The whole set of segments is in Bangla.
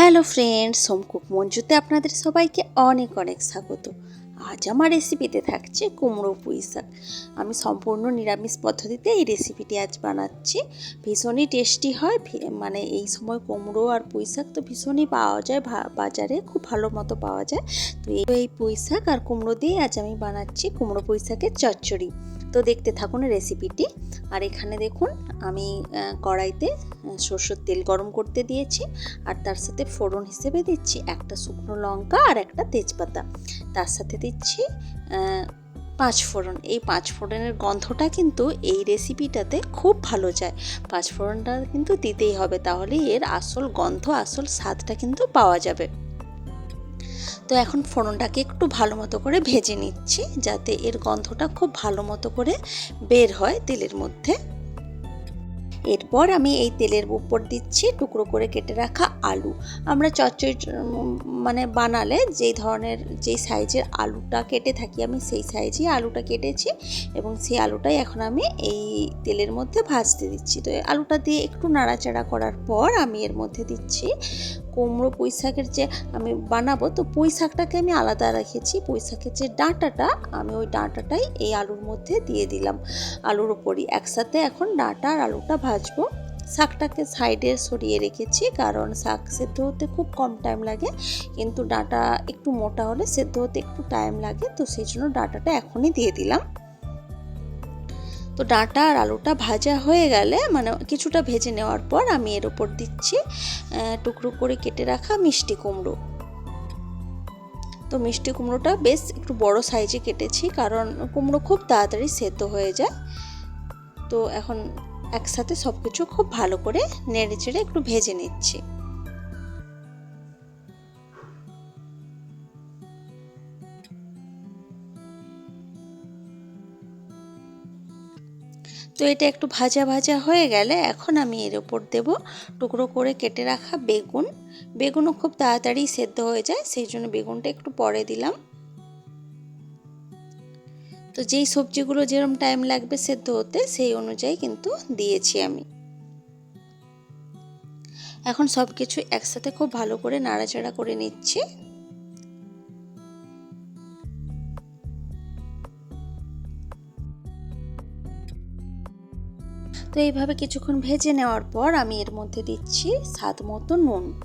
হ্যালো ফ্রেন্ডস হোমকুক মঞ্জুতে আপনাদের সবাইকে অনেক অনেক স্বাগত। আজ আমার রেসিপিতে থাকছে কুমড়ো পুঁই শাক। আমি সম্পূর্ণ নিরামিষ পদ্ধতিতে এই রেসিপিটি আজ বানাচ্ছি। ভীষণই টেস্টি হয় মানে এই সময় কুমড়ো আর পুঁই শাক তো ভীষণই পাওয়া যায় বাজারে খুব ভালো মতো পাওয়া যায়। তো এই পুঁই শাক আর কুমড়ো দিয়ে আজ আমি বানাচ্ছি কুমড়ো পুঁই শাকের চচ্চড়ি। তো দেখতে থাকুন রেসিপিটি আর এখানে দেখুন, আমি কড়াইতে সর্ষের তেল গরম করতে দিয়েছি। আর তার সাথে ফোড়ন হিসেবে দিচ্ছি একটা শুকনো লঙ্কা আর একটা তেজপাতা। তার সাথে দিচ্ছি পাঁচ ফোড়ন। এই পাঁচ ফোড়নের গন্ধটা কিন্তু এই রেসিপিটাতে খুব ভালো যায়। পাঁচ ফোড়নটা কিন্তু দিতেই হবে, তাহলে এর আসল গন্ধ, আসল স্বাদটা কিন্তু পাওয়া যাবে। তো এখন ফোড়নটাকে একটু ভালো মতো করে ভেজে নিচ্ছি যাতে এর গন্ধটা খুব ভালো মতো করে বের হয় তেলের মধ্যে। এরপর আমি এই তেলের উপর দিচ্ছি টুকরো করে কেটে রাখা আলু। আমরা চচ্চড়ি মানে বানালে যেই ধরনের যেই সাইজের আলুটা কেটে থাকি আমি সেই সাইজেই আলুটা কেটেছি এবং সেই আলুটাই এখন আমি এই তেলের মধ্যে ভাজতে দিচ্ছি। তো আলুটা দিয়ে একটু নাড়াচাড়া করার পর আমি এর মধ্যে দিচ্ছি কুমড়ো পুঁই শাকের যে আমি বানাবো, তো পুঁই শাকটাকে আমি আলাদা রেখেছি। পুঁই শাকের যে ডাঁটাটা, আমি ওই ডাঁটাটাই এই আলুর মধ্যে দিয়ে দিলাম। আলুর ওপরই একসাথে এখন ডাঁটা আর আলুটা ভাজবো। শাকটাকে সাইডে সরিয়ে রেখেছি, কারণ শাক সেদ্ধ হতে খুব কম টাইম লাগে, কিন্তু ডাঁটা একটু মোটা হলে সেদ্ধ হতে একটু টাইম লাগে, তো সেই জন্য ডাঁটাটা এখনই দিয়ে দিলাম। তো ডাঁটা আর আলুটা ভাজা হয়ে গেলে মানে কিছুটা ভেজে নেওয়ার পর আমি এর উপর দিচ্ছি টুকরো করে কেটে রাখা মিষ্টি কুমড়ো। তো মিষ্টি কুমড়োটা বেশ একটু বড় সাইজে কেটেছি কারণ কুমড়ো খুব তাড়াতাড়ি সেদ্ধ হয়ে যায়। তো এখন একসাথে সব কিছু খুব ভালো করে নেড়ে চেড়ে একটু ভেজে নিচ্ছি। তো এটা একটু ভাজা ভাজা হয়ে গেলে এখন আমি এর ওপর দেব টুকরো করে কেটে রাখা বেগুন। বেগুনও খুব তাড়াতাড়ি সেদ্ধ হয়ে যায়, সেই জন্য বেগুনটা একটু পরে দিলাম। তো যেই সবজিগুলো যেরকম টাইম লাগবে সেদ্ধ হতে, সেই অনুযায়ী কিন্তু দিয়েছি আমি। এখন সব কিছু একসাথে খুব ভালো করে নাড়াচাড়া করে নিচ্ছি। তো এইভাবে কিছুক্ষণ ভেজে নেওয়ার পর আমি এর মধ্যে দিচ্ছি স্বাদ মতো নুন।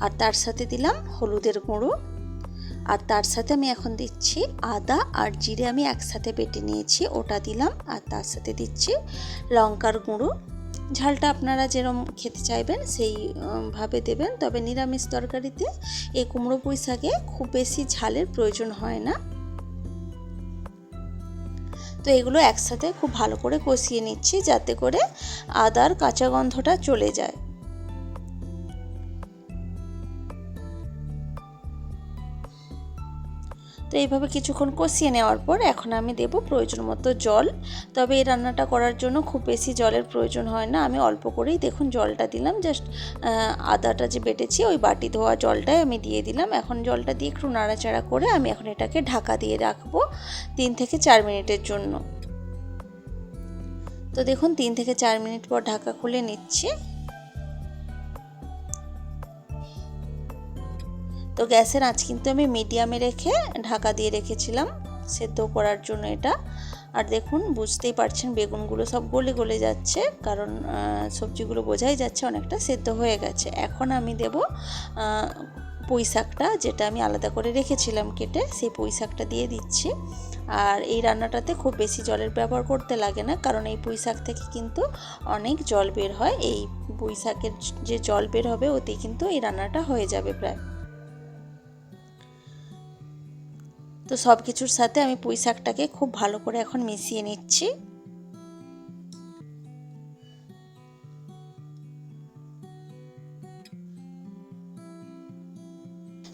আর তার সাথে দিলাম হলুদের গুঁড়ো। আর তার সাথে আমি এখন দিচ্ছি আদা আর জিরে আমি একসাথে বেটে নিয়েছি ওটা দিলাম। আর তার সাথে দিচ্ছি লঙ্কার গুঁড়ো। ঝালটা আপনারা যেরম খেতে চাইবেন সেই উম, ভাবে দেবেন। তবে নিরামিষ তরকারিতে এই কুমড়ো পুঁই শাকে খুব বেশি ঝালের প্রয়োজন হয় না। তো এগুলো একসাথে খুব ভালো করে কষিয়ে নিচ্ছি যাতে করে আদার কাঁচা গন্ধটা চলে যায়। তো এইভাবে কিছুক্ষণ কষিয়ে নেওয়ার পর এখন আমি দেব প্রয়োজন মতো জল। তবে এই রান্নাটা করার জন্য খুব বেশি জলের প্রয়োজন হয় না। আমি অল্প করেই দেখুন জলটা দিলাম। জাস্ট আদাটা যে বেটেছি ওই বাটি ধোয়া জলটাই আমি দিয়ে দিলাম। এখন জলটা দিয়ে একটু নাড়াচাড়া করে আমি এখন এটাকে ঢাকা দিয়ে রাখব তিন থেকে চার মিনিটের জন্য। তো দেখুন, তিন থেকে চার মিনিট পর ঢাকা খুলে নিচ্ছি। তো গ্যাসের আঁচ কিন্তু আমি মিডিয়ামে রেখে ঢাকা দিয়ে রেখেছিলাম, সেদ্ধ করার জন্য এটা। আর দেখুন, বুঝতেই পারছেন বেগুনগুলো সব গলে গলে যাচ্ছে, কারণ সবজিগুলো বোঝাই যাচ্ছে অনেকটা সেদ্ধ হয়ে গেছে। এখন আমি দেব পুঁই শাকটা, যেটা আমি আলাদা করে রেখেছিলাম কেটে, সেই পুঁই শাকটা দিয়ে দিচ্ছি। আর এই রান্নাটাতে খুব বেশি জলের ব্যবহার করতে লাগে না, কারণ এই পুঁই শাক থেকে কিন্তু অনেক জল বের হয়। এই পুঁই শাকের যে জল বের হবে, ওতেই কিন্তু এই রান্নাটা হয়ে যাবে প্রায়। তো সব কিছুর সাথে আমি পুঁই শাকটাকে খুব ভালো করে এখন মিশিয়ে নিচ্ছি।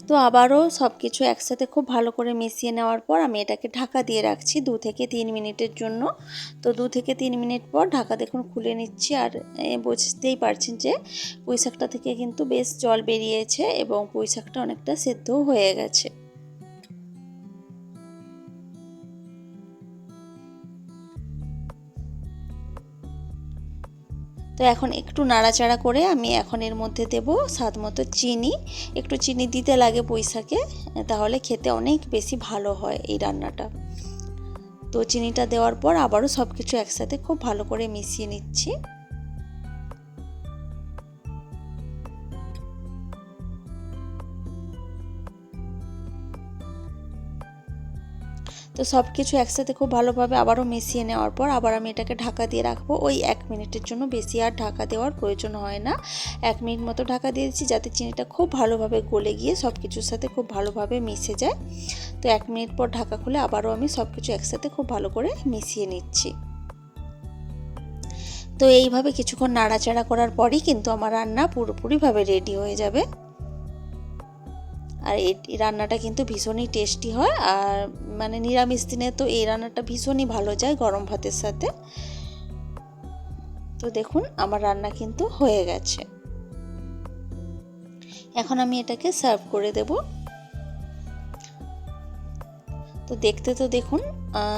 তো আবারও সব কিছু একসাথে খুব ভালো করে মিশিয়ে নেওয়ার পর আমি এটাকে ঢাকা দিয়ে রাখছি দু থেকে তিন মিনিটের জন্য। তো দু থেকে তিন মিনিট পর ঢাকা দেখুন খুলে নিচ্ছি আর বুঝতেই পারছেন যে পুঁই শাকটা থেকে কিন্তু বেশ জল বেরিয়েছে এবং পুঁই শাকটা অনেকটা সেদ্ধও হয়ে গেছে। তো এখন একটু নাড়াচাড়া করে আমি এখন এর মধ্যে দেব স্বাদ মতো চিনি। একটু চিনি দিতে লাগে পয়সাকে তাহলে খেতে অনেক বেশি ভালো হয় এই রান্নাটা। তো চিনিটা দেওয়ার পর আবারও সব কিছু একসাথে খুব ভালো করে মিশিয়ে নিচ্ছি। তো সব কিছু একসাথে খুব ভালোভাবে আবারও মিশিয়ে নেওয়ার পর আবার আমি এটাকে ঢাকা দিয়ে রাখব। ওই এক মিনিটের জন্য বেশি আর ঢাকা দেওয়ার প্রয়োজন হয় না। এক মিনিট মতো ঢাকা দিয়ে দিচ্ছি যাতে চিনিটা খুব ভালোভাবে গলে গিয়ে সব কিছুর সাথে খুব ভালোভাবে মিশে যায়। তো এক মিনিট পর ঢাকা খুলে আবারও আমি সব কিছু একসাথে খুব ভালো করে মিশিয়ে নিচ্ছি। তো এইভাবে কিছুক্ষণ নাড়াচাড়া করার পরই কিন্তু আমার রান্না পুরোপুরিভাবে রেডি হয়ে যাবে। আর এই রান্নাটা কিন্তু ভীষণই টেস্টি হয়। আর মানে নিরামিষ দিনে তো এই রান্নাটা ভীষণই ভালো যায় গরম ভাতের সাথে। তো দেখুন, আমার রান্না কিন্তু হয়ে গেছে। এখন আমি এটাকে সার্ভ করে দেব। তো দেখতে তো দেখুন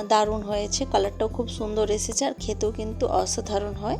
দারুণ হয়েছে। কালারটাও খুব সুন্দর এসেছে আর খেতেও কিন্তু অসাধারণ হয়।